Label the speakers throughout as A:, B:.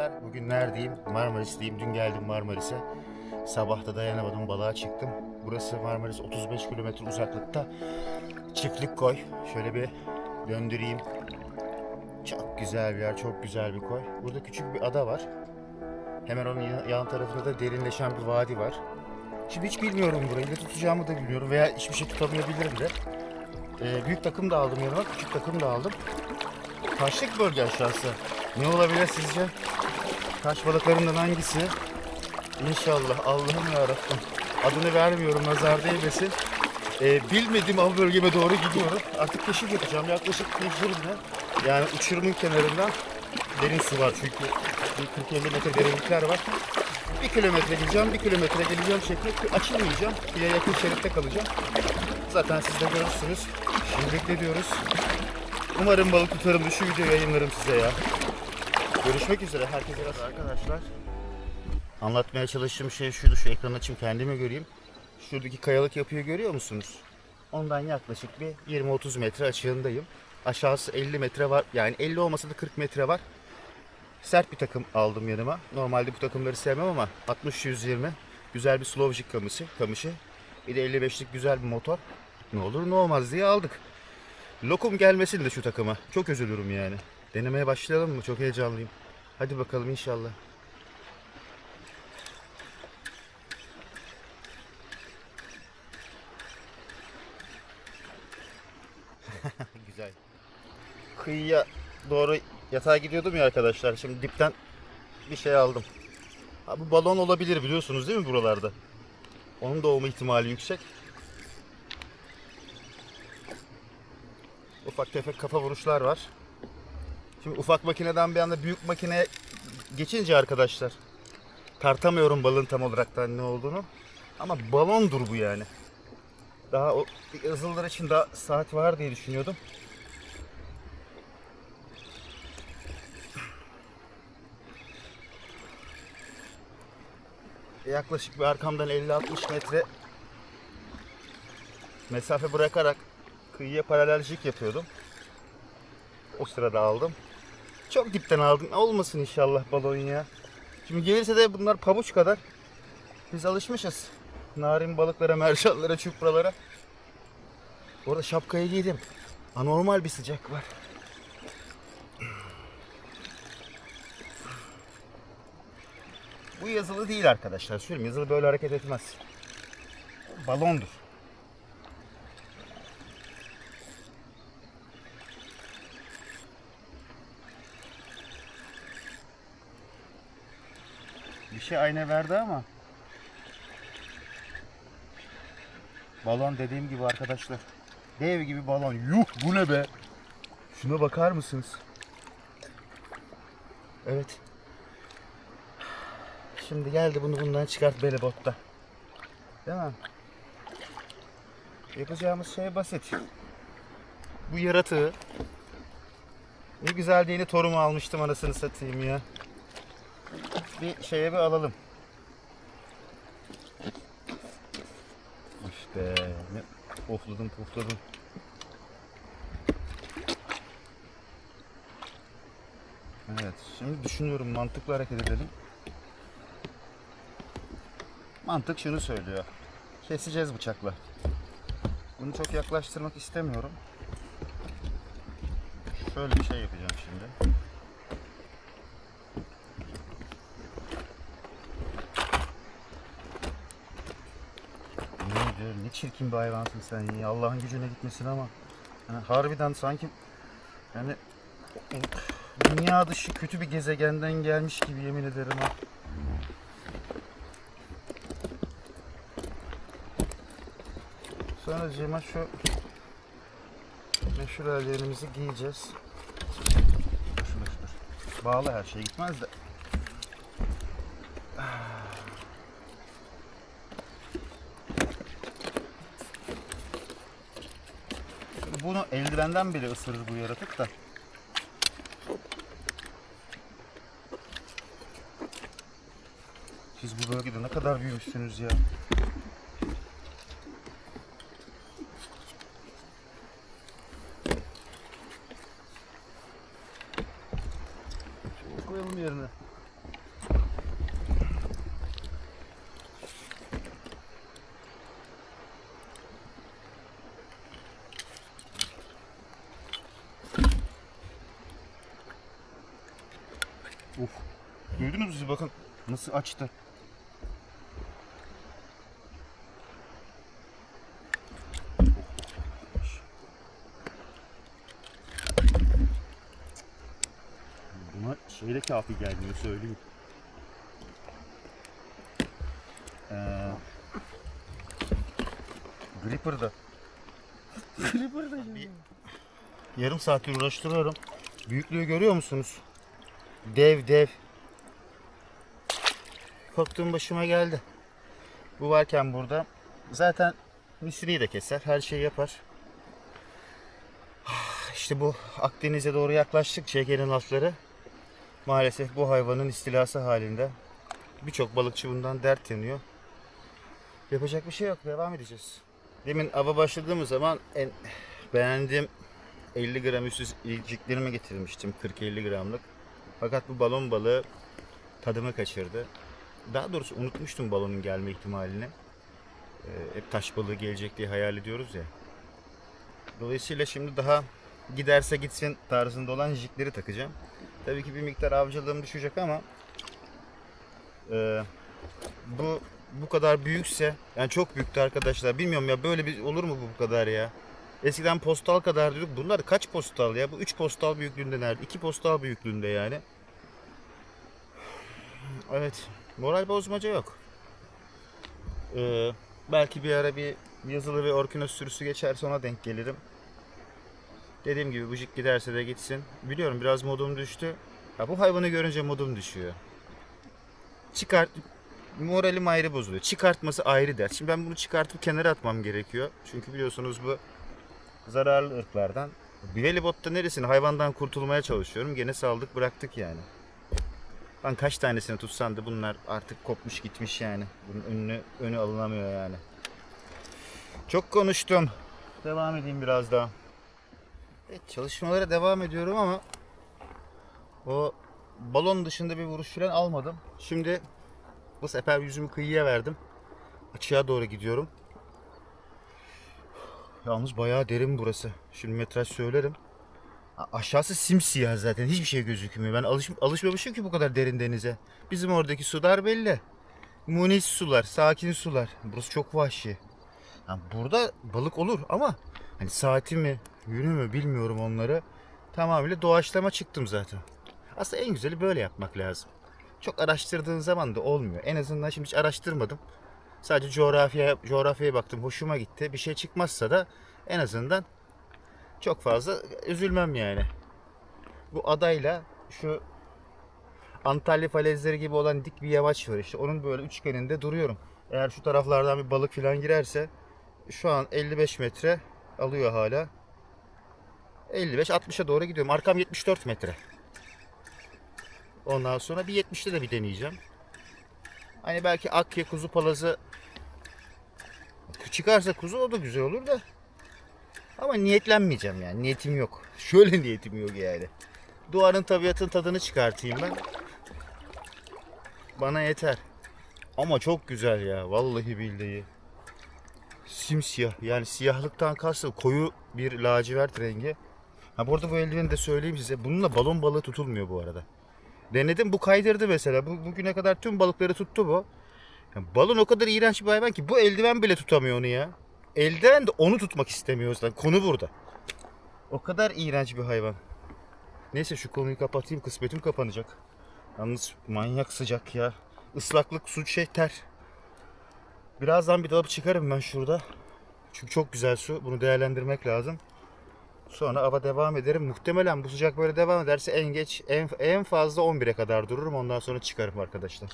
A: arkadaşlar. Bugün neredeyim? Marmaris'teyim. Dün geldim Marmaris'e. Sabahta dayanamadım balığa çıktım. Burası Marmaris 35 kilometre uzaklıkta. Çiftlik koy. Şöyle bir döndüreyim. Çok güzel bir yer, çok güzel bir koy. Burada küçük bir ada var. Hemen onun yan- tarafında da derinleşen bir vadi var. Şimdi hiç bilmiyorum burayı. Ne tutacağımı da bilmiyorum veya hiçbir şey tutamayabilirim de. Ee, büyük takım da aldım yanıma, küçük takım da aldım. Taşlık bölge aşağısı. Ne olabilir sizce? Taş balıklarından hangisi? İnşallah. Allah'ım yarabbim. Adını vermiyorum nazar değmesin. Ee, bilmediğim av bölgeme doğru gidiyorum. Artık keşif yapacağım. Yaklaşık fırına. Yani uçurumun kenarından derin su var çünkü. Bir 40-50 metre derinlikler var. Bir kilometre gideceğim, bir kilometre geleceğim şeklinde açılmayacağım. Bir de yakın şeritte kalacağım. Zaten siz de görürsünüz. Şimdilik ne diyoruz? Umarım balık tutarım şu videoyu yayınlarım size ya. Görüşmek üzere. Herkese rast arkadaşlar. Anlatmaya çalıştığım şey şuydu. Şu ekranı açayım kendimi göreyim. Şuradaki kayalık yapıyı görüyor musunuz? Ondan yaklaşık bir 20-30 metre açığındayım. Aşağısı 50 metre var. Yani 50 olmasa da 40 metre var. Sert bir takım aldım yanıma. Normalde bu takımları sevmem ama 60-120 güzel bir Slovjik kamışı, kamışı. Bir de 55'lik güzel bir motor. Ne olur ne olmaz diye aldık. Lokum gelmesin de şu takıma. Çok üzülürüm yani. Denemeye başlayalım mı? Çok heyecanlıyım. Hadi bakalım inşallah. Güzel. Kıyıya doğru yatağa gidiyordum ya arkadaşlar. Şimdi dipten bir şey aldım. Ha, bu balon olabilir biliyorsunuz değil mi buralarda? Onun da olma ihtimali yüksek. Ufak tefek kafa vuruşlar var. Şimdi ufak makineden bir anda büyük makineye geçince arkadaşlar tartamıyorum balığın tam olarak da ne olduğunu. Ama balondur bu yani. Daha o yazılılar için daha saat var diye düşünüyordum. Yaklaşık bir arkamdan 50-60 metre mesafe bırakarak kıyıya paralel jig yapıyordum. O sırada aldım. Çok dipten aldım. Olmasın inşallah balon ya. Şimdi gelirse de bunlar pabuç kadar. Biz alışmışız. Narin balıklara, mercanlara, çupralara. Orada şapkayı giydim. Anormal bir sıcak var. Bu yazılı değil arkadaşlar. Söyleyeyim yazılı böyle hareket etmez. Balondur. Bir şey ayna verdi ama Balon dediğim gibi arkadaşlar. Dev gibi balon. Yuh bu ne be? Şuna bakar mısınız? Evet. Şimdi geldi bunu bundan çıkart beli botta. Değil mi? Yapacağımız şey basit. Bu yaratığı ne güzel diye torumu almıştım anasını satayım ya. Bir şeye bir alalım. İşte ne ofladım pufladım. Evet şimdi düşünüyorum mantıklı hareket edelim. Mantık şunu söylüyor. Keseceğiz bıçakla. Bunu çok yaklaştırmak istemiyorum. Şöyle bir şey yapacağım şimdi. Ne çirkin bir hayvansın sen ya. Allah'ın gücüne gitmesin ama. Yani harbiden sanki yani dünya dışı kötü bir gezegenden gelmiş gibi yemin ederim ha. Sonra Cema şu meşhur ellerimizi giyeceğiz. Dur, dur. Bağlı her şey gitmez de. Bunu eldivenden bile ısırır bu yaratık da. Siz bu bölgede ne kadar büyümüşsünüz ya. Duydunuz mu siz bakın nasıl açtı. Buna şey de kafi gelmiyor söyleyeyim. Ee, Gripper'da. Gripper'da bir yarım saattir uğraştırıyorum. Büyüklüğü görüyor musunuz? Dev dev. Korktuğum başıma geldi. Bu varken burada zaten misliyi de keser, her şeyi yapar. İşte bu Akdeniz'e doğru yaklaştıkça Ege'nin altları maalesef bu hayvanın istilası halinde. Birçok balıkçı bundan dert yanıyor. Yapacak bir şey yok, devam edeceğiz. Demin ava başladığımız zaman en beğendiğim 50 gram üstü ilciklerimi getirmiştim 40-50 gramlık. Fakat bu balon balığı tadımı kaçırdı. Daha doğrusu unutmuştum balonun gelme ihtimalini. Ee, hep taş balığı gelecek diye hayal ediyoruz ya. Dolayısıyla şimdi daha giderse gitsin tarzında olan jikleri takacağım. Tabii ki bir miktar avcılığım düşecek ama e, bu bu kadar büyükse yani çok büyüktü arkadaşlar. Bilmiyorum ya böyle bir olur mu bu bu kadar ya? Eskiden postal kadar diyorduk. Bunlar kaç postal ya? Bu 3 postal büyüklüğünde nerede? 2 postal büyüklüğünde yani. Evet. Moral bozmaca yok. Ee, belki bir ara bir yazılı ve orkinos sürüsü geçerse ona denk gelirim. Dediğim gibi bu jig giderse de gitsin. Biliyorum biraz modum düştü. Ya bu hayvanı görünce modum düşüyor. Çıkart moralim ayrı bozuluyor. Çıkartması ayrı dert. Şimdi ben bunu çıkartıp kenara atmam gerekiyor. Çünkü biliyorsunuz bu zararlı ırklardan. Bir botta neresini hayvandan kurtulmaya çalışıyorum. Gene saldık bıraktık yani. Ben kaç tanesini tutsan da bunlar artık kopmuş gitmiş yani. Bunun önünü, önü alınamıyor yani. Çok konuştum. Devam edeyim biraz daha. Evet, çalışmalara devam ediyorum ama o balon dışında bir vuruş falan almadım. Şimdi bu sefer yüzümü kıyıya verdim. Açığa doğru gidiyorum. Yalnız bayağı derin burası. Şimdi metraj söylerim. Aşağısı simsiyah zaten. Hiçbir şey gözükmüyor. Ben alış alışmamışım ki bu kadar derin denize. Bizim oradaki sular belli. Munis sular, sakin sular. Burası çok vahşi. Yani burada balık olur ama hani saati mi, yönü mü bilmiyorum onları. Tamamıyla doğaçlama çıktım zaten. Aslında en güzeli böyle yapmak lazım. Çok araştırdığın zaman da olmuyor. En azından şimdi hiç araştırmadım. Sadece coğrafyaya, coğrafyaya baktım. Hoşuma gitti. Bir şey çıkmazsa da en azından çok fazla üzülmem yani. Bu adayla şu Antalya falezleri gibi olan dik bir yamaç var işte. Onun böyle üçgeninde duruyorum. Eğer şu taraflardan bir balık falan girerse şu an 55 metre alıyor hala. 55-60'a doğru gidiyorum. Arkam 74 metre. Ondan sonra bir 70'te de bir deneyeceğim. Hani belki akya kuzu palazı çıkarsa kuzu o da güzel olur da. Ama niyetlenmeyeceğim yani. Niyetim yok. Şöyle niyetim yok yani. Doğanın tabiatın tadını çıkartayım ben. Bana yeter. Ama çok güzel ya. Vallahi billahi. Simsiyah. Yani siyahlıktan kastım koyu bir lacivert rengi. Ha bu arada bu eldiveni de söyleyeyim size. Bununla balon balığı tutulmuyor bu arada. Denedim bu kaydırdı mesela. Bu, bugüne kadar tüm balıkları tuttu bu. Yani balon o kadar iğrenç bir hayvan ki bu eldiven bile tutamıyor onu ya. Eldiven de onu tutmak istemiyor zaten. Konu burada. O kadar iğrenç bir hayvan. Neyse şu konuyu kapatayım. Kısmetim kapanacak. Yalnız manyak sıcak ya. Islaklık, su, şey, ter. Birazdan bir dalıp çıkarım ben şurada. Çünkü çok güzel su. Bunu değerlendirmek lazım. Sonra ava devam ederim. Muhtemelen bu sıcak böyle devam ederse en geç en, en fazla 11'e kadar dururum. Ondan sonra çıkarım arkadaşlar.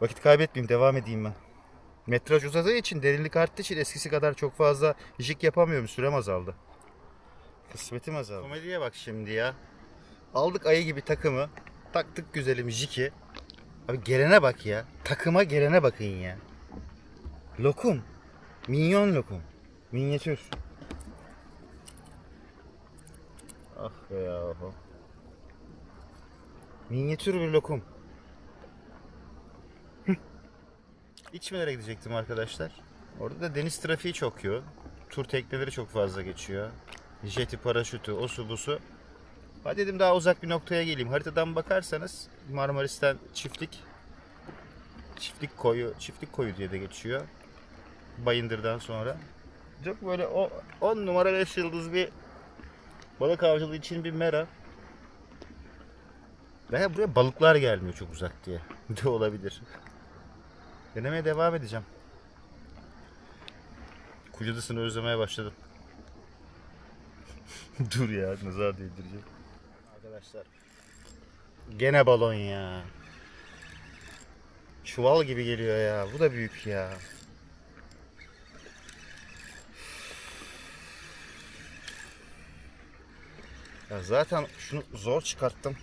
A: Vakit kaybetmeyeyim devam edeyim ben. Metraj uzadığı için derinlik arttığı için eskisi kadar çok fazla jig yapamıyorum. Sürem azaldı. Kısmetim azaldı. Komediye bak şimdi ya. Aldık ayı gibi takımı. Taktık güzelim jiki. Abi gelene bak ya. Takıma gelene bakın ya. Lokum. Minyon lokum. Minyatür. Ah be yahu. Minyatür bir lokum. İçmelere gidecektim arkadaşlar. Orada da deniz trafiği çok yoğun. Tur tekneleri çok fazla geçiyor. Jeti, paraşütü, osu busu. Hadi dedim daha uzak bir noktaya geleyim. Haritadan bakarsanız Marmaris'ten çiftlik çiftlik koyu, çiftlik koyu diye de geçiyor. Bayındır'dan sonra. Çok böyle o 10 numara 5 yıldız bir balık avcılığı için bir mera. Veya buraya balıklar gelmiyor çok uzak diye. De olabilir. Denemeye devam edeceğim. Kuyudasını özlemeye başladım. Dur ya nazar değdireceğim. Arkadaşlar. Gene balon ya. Çuval gibi geliyor ya. Bu da büyük ya. Ya zaten şunu zor çıkarttım.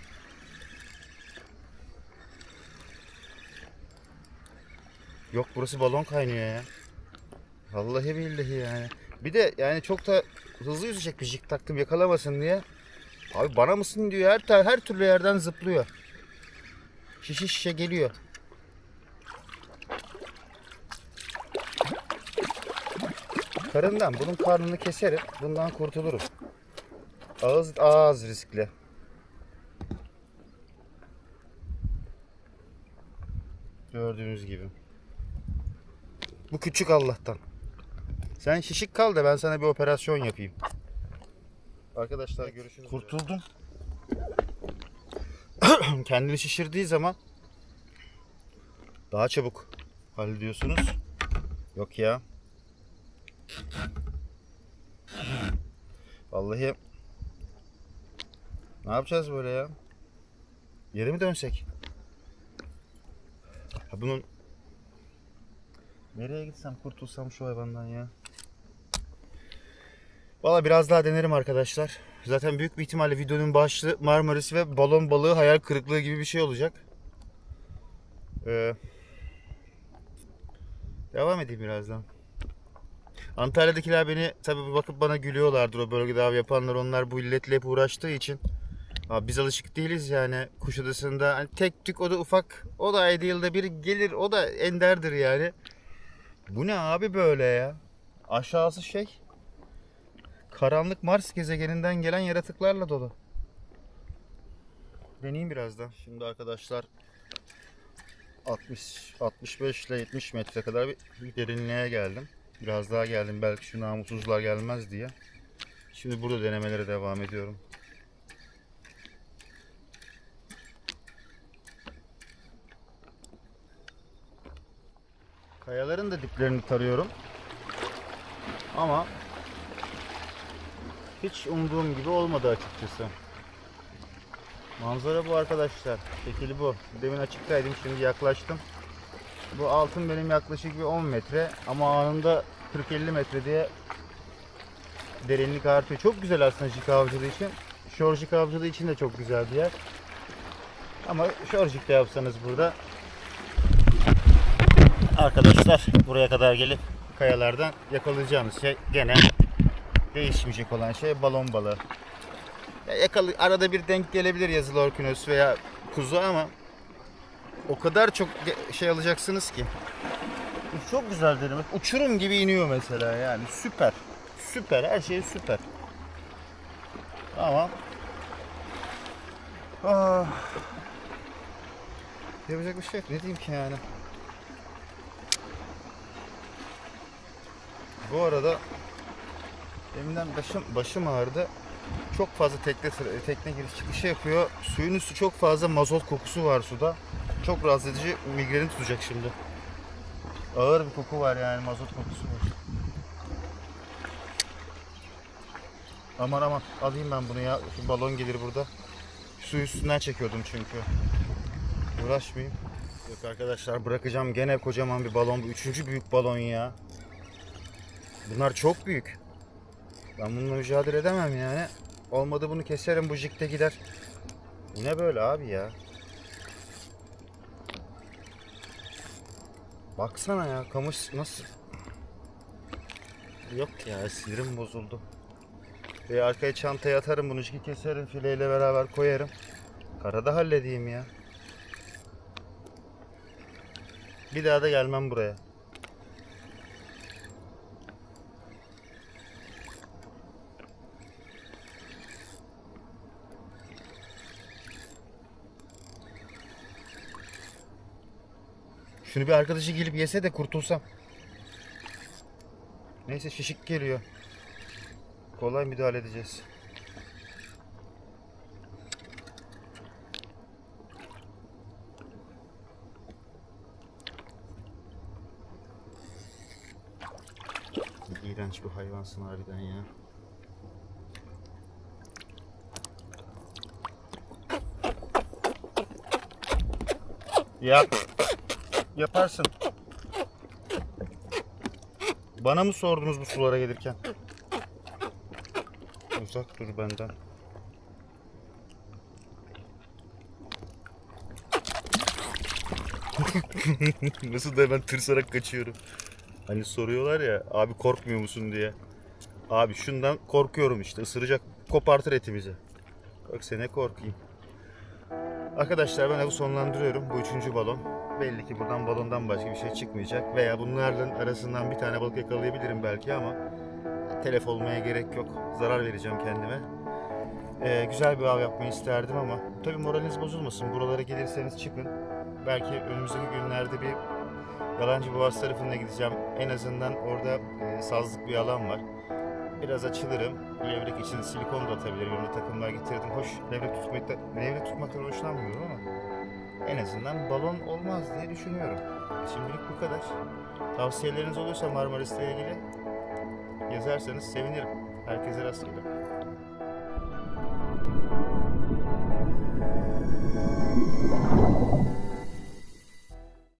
A: Yok burası balon kaynıyor ya. Vallahi billahi yani. Bir de yani çok da hızlı yüzecek bir jig taktım yakalamasın diye. Abi bana mısın diyor her her türlü yerden zıplıyor. Şişe şişe geliyor. Karından bunun karnını keserim. Bundan kurtulurum. Ağız ağız riskli. Gördüğünüz gibi. Bu küçük Allah'tan. Sen şişik kal da ben sana bir operasyon yapayım. Arkadaşlar görüşürüz. Kurtuldum. Kendini şişirdiği zaman daha çabuk hallediyorsunuz. Yok ya. Vallahi ne yapacağız böyle ya? Geri mi dönsek? Ha bunun Nereye gitsem kurtulsam şu hayvandan ya. Valla biraz daha denerim arkadaşlar. Zaten büyük bir ihtimalle videonun başlığı Marmaris ve balon balığı hayal kırıklığı gibi bir şey olacak. Ee, devam edeyim birazdan. Antalya'dakiler beni tabii bakıp bana gülüyorlardır o bölgede av yapanlar onlar bu illetle hep uğraştığı için. Abi biz alışık değiliz yani Kuşadası'nda hani tek tük o da ufak o da ayda yılda bir gelir o da enderdir yani. Bu ne abi böyle ya? Aşağısı şey. Karanlık Mars gezegeninden gelen yaratıklarla dolu. Deneyeyim birazdan. Şimdi arkadaşlar 60 65 ile 70 metre kadar bir, bir derinliğe geldim. Biraz daha geldim belki şu namussuzlar gelmez diye. Şimdi burada denemelere devam ediyorum. Kayaların da diplerini tarıyorum. Ama hiç umduğum gibi olmadı açıkçası. Manzara bu arkadaşlar. Şekili bu. Demin açıktaydım şimdi yaklaştım. Bu altın benim yaklaşık bir 10 metre ama anında 40-50 metre diye derinlik artıyor. Çok güzel aslında jig avcılığı için. Şorjik avcılığı için de çok güzel bir yer. Ama şorjik de yapsanız burada arkadaşlar buraya kadar gelip kayalardan yakalayacağınız şey gene değişmeyecek olan şey balon balığı. Ya yakalı, arada bir denk gelebilir yazılı orkinos veya kuzu ama o kadar çok şey alacaksınız ki. Çok güzel dedim. Uçurum gibi iniyor mesela yani süper. Süper her şey süper. Tamam. Ah. Yapacak bir şey yok. Ne diyeyim ki yani. Bu arada deminden başım başım ağrıdı. Çok fazla tekne tekne giriş çıkışı yapıyor. Suyun üstü çok fazla mazot kokusu var suda. Çok rahatsız edici migreni tutacak şimdi. Ağır bir koku var yani mazot kokusu var. Aman aman alayım ben bunu ya. Şu balon gelir burada. Su üstünden çekiyordum çünkü. Uğraşmayayım. Yok arkadaşlar bırakacağım gene kocaman bir balon. Bu üçüncü büyük balon ya. Bunlar çok büyük. Ben bununla mücadele edemem yani. Olmadı bunu keserim bu jikte gider. Bu ne böyle abi ya? Baksana ya kamış nasıl? Yok ya sinirim bozuldu. Ve arkaya çantaya atarım bunu jiki keserim fileyle beraber koyarım. Karada halledeyim ya. Bir daha da gelmem buraya. Şunu bir arkadaşı gelip yese de kurtulsam. Neyse şişik geliyor. Kolay müdahale edeceğiz. İğrenç bir hayvansın harbiden ya. Yap. Yaparsın. Bana mı sordunuz bu sulara gelirken? Uzak dur benden. Nasıl da hemen tırsarak kaçıyorum. Hani soruyorlar ya abi korkmuyor musun diye. Abi şundan korkuyorum işte ısıracak kopartır etimizi. Yoksa ne korkayım. Arkadaşlar ben avı sonlandırıyorum. Bu üçüncü balon. Belli ki buradan balondan başka bir şey çıkmayacak. Veya bunların arasından bir tane balık yakalayabilirim belki ama telef olmaya gerek yok. Zarar vereceğim kendime. Ee, güzel bir av yapmayı isterdim ama tabii moraliniz bozulmasın. Buralara gelirseniz çıkın. Belki önümüzdeki günlerde bir Yalancı Boğaz tarafına gideceğim. En azından orada e, sazlık bir alan var. Biraz açılırım. Levrek için silikon da atabilirim. Yanımda takımlar getirdim. Hoş levrek tutmakta, levrek tutmaktan hoşlanmıyorum ama en azından balon olmaz diye düşünüyorum. Şimdilik bu kadar. Tavsiyeleriniz olursa Marmaris'le ilgili yazarsanız sevinirim. Herkese rastgele.